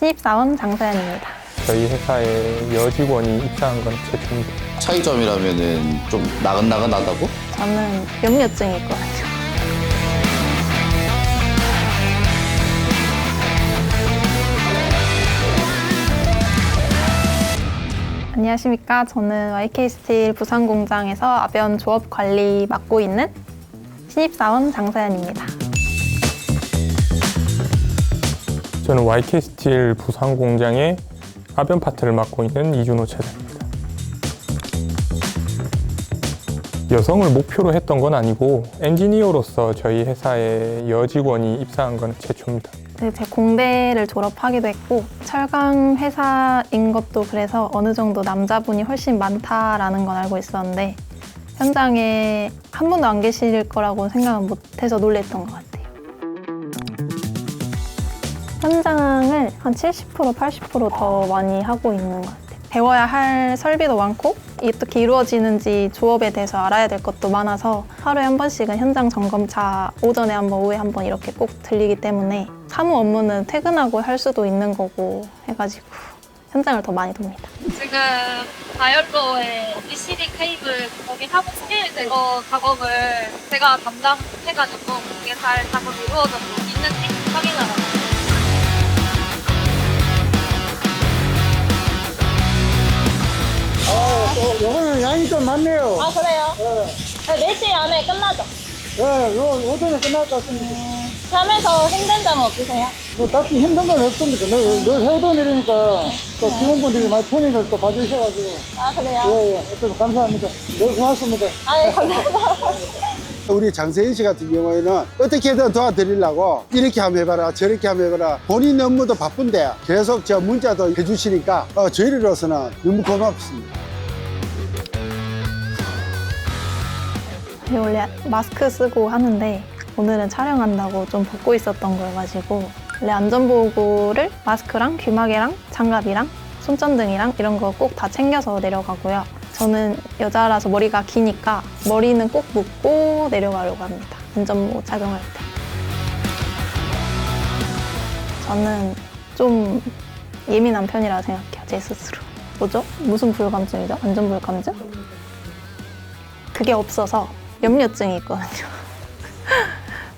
신입사원 장서연입니다. 저희 회사에 여직원이 입사한 건 최초입니다. 차이점이라면은 좀 나긋나긋하다고? 저는 염려증이 있거든요. 안녕하십니까. 저는 YK스틸 부산공장에서 아변 조업 관리 맡고 있는 신입사원 장서연입니다. 저는 YK 스틸 부산 공장의 아변 파트를 맡고 있는 이준호 차장입니다. 여성을 목표로 했던 건 아니고 엔지니어로서 저희 회사에 여직원이 입사한 건 최초입니다. 네, 제 공대를 졸업하기도 했고 철강 회사인 것도 그래서 어느 정도 남자분이 훨씬 많다라는 건 알고 있었는데 현장에 한 분도 안 계실 거라고 생각은 못해서 놀랬던 것 같아요. 현장을 한 70% 80%더 많이 하고 있는 것 같아요. 배워야 할 설비도 많고 어떻게 이루어지는지 조업에 대해서 알아야 될 것도 많아서 하루에 한 번씩은 현장 점검차 오전에 한 번, 오후에 한 번 이렇게 꼭 들리기 때문에 사무 업무는 퇴근하고 할 수도 있는 거고 해가지고 현장을 더 많이 돕니다. 지금 다이얼로의 ECD 케이블 거기 하부 스케일 제거 작업을 제가 담당해가지고 그게 잘 작업이 이루어졌고 있는지 확인하러 많네요. 아 그래요? 네. 4시 안에 끝나죠? 예, 요 오전에 끝날 것 같습니다. 하면서 힘든 점은 없으세요? 뭐 딱히 힘든 건 없습니다. 늘, 늘 해오던 일이니까 또 직원분들이 많이 편의를 또 봐주셔가지고 아 그래요? 예, 예, 어쨌든 감사합니다. 늘 고맙습니다. 아 예, 감사합니다. 우리 장세인 씨 같은 경우에는 어떻게든 도와드리려고 이렇게 하면 해봐라 저렇게 하면 해봐라 본인 업무도 바쁜데 계속 저 문자도 해주시니까 어, 저희로서는 너무 고맙습니다. 저희 원래 마스크 쓰고 하는데 오늘은 촬영한다고 좀 벗고 있었던 거여가지고 원래 안전보호구를 마스크랑 귀마개랑 장갑이랑 손전등이랑 이런 거 꼭 다 챙겨서 내려가고요. 저는 여자라서 머리가 기니까 머리는 꼭 묶고 내려가려고 합니다. 안전모 착용할 때. 저는 좀 예민한 편이라 생각해요, 제 스스로. 뭐죠? 무슨 불감증이죠? 안전불감증? 그게 없어서 염려증이 있거든요.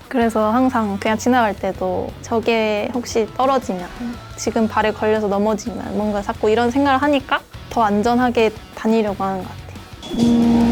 그래서 항상 그냥 지나갈 때도 저게 혹시 떨어지면 지금 발에 걸려서 넘어지면 뭔가 자꾸 이런 생각을 하니까 더 안전하게 다니려고 하는 것 같아요. 음,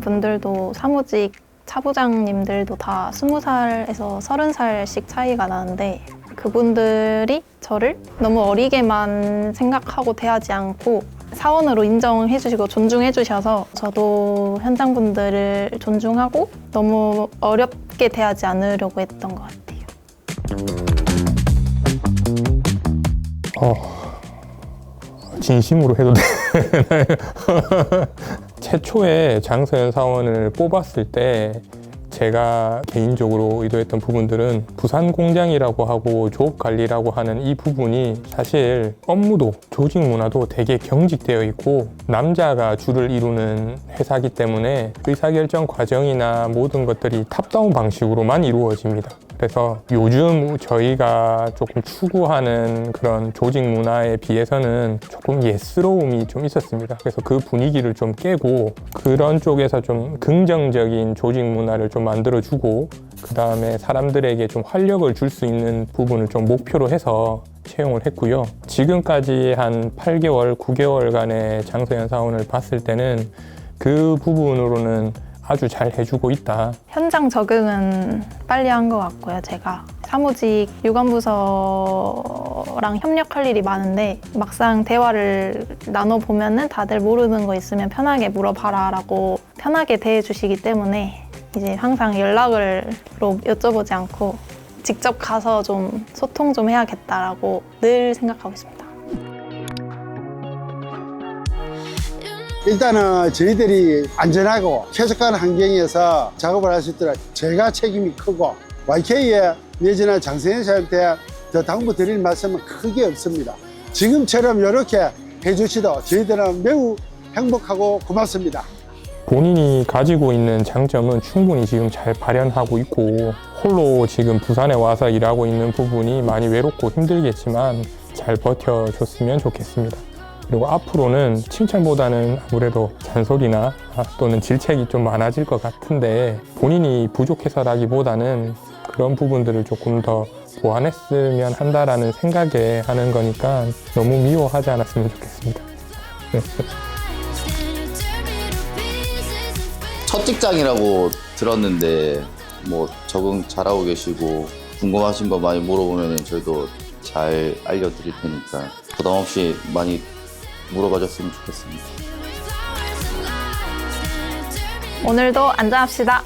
분들도 사무직 차부장님들도 다 스무 살에서 서른 살씩 차이가 나는데 그분들이 저를 너무 어리게만 생각하고 대하지 않고 사원으로 인정해 주시고 존중해 주셔서 저도 현장 분들을 존중하고 너무 어렵게 대하지 않으려고 했던 것 같아요. 어, 진심으로 해도 되나요? 최초에 장서연 사원을 뽑았을 때 제가 개인적으로 의도했던 부분들은 부산 공장이라고 하고 조업 관리라고 하는 이 부분이 사실 업무도 조직 문화도 되게 경직되어 있고 남자가 주를 이루는 회사이기 때문에 의사결정 과정이나 모든 것들이 탑다운 방식으로만 이루어집니다. 그래서 요즘 저희가 조금 추구하는 그런 조직 문화에 비해서는 조금 예스러움이 좀 있었습니다. 그래서 그 분위기를 좀 깨고 그런 쪽에서 좀 긍정적인 조직 문화를 좀 만들어주고 그 다음에 사람들에게 좀 활력을 줄 수 있는 부분을 좀 목표로 해서 채용을 했고요. 지금까지 한 8개월, 9개월간의 장서연 사원을 봤을 때는 그 부분으로는 아주 잘 해주고 있다. 현장 적응은 빨리 한 것 같고요, 제가. 사무직 유관부서랑 협력할 일이 많은데 막상 대화를 나눠보면은 다들 모르는 거 있으면 편하게 물어봐라 라고 편하게 대해주시기 때문에 이제 항상 연락을 로 여쭤보지 않고 직접 가서 좀 소통 좀 해야겠다라고 늘 생각하고 있습니다. 일단은 저희들이 안전하고 쾌적한 환경에서 작업을 할 수 있도록 제가 책임이 크고 YK의 예전에 장세인 씨한테 더 당부 드릴 말씀은 크게 없습니다. 지금처럼 이렇게 해주시도 저희들은 매우 행복하고 고맙습니다. 본인이 가지고 있는 장점은 충분히 지금 잘 발현하고 있고 홀로 지금 부산에 와서 일하고 있는 부분이 많이 외롭고 힘들겠지만 잘 버텨줬으면 좋겠습니다. 그리고 앞으로는 칭찬보다는 아무래도 잔소리나 아, 또는 질책이 좀 많아질 것 같은데 본인이 부족해서라기보다는 그런 부분들을 조금 더 보완했으면 한다라는 생각에 하는 거니까 너무 미워하지 않았으면 좋겠습니다. 첫 직장이라고 들었는데 뭐 적응 잘하고 계시고 궁금하신 거 많이 물어보면 저희도 잘 알려드릴 테니까 부담 없이 많이 물어봐 줬으면 좋겠습니다. 오늘도 안전합시다.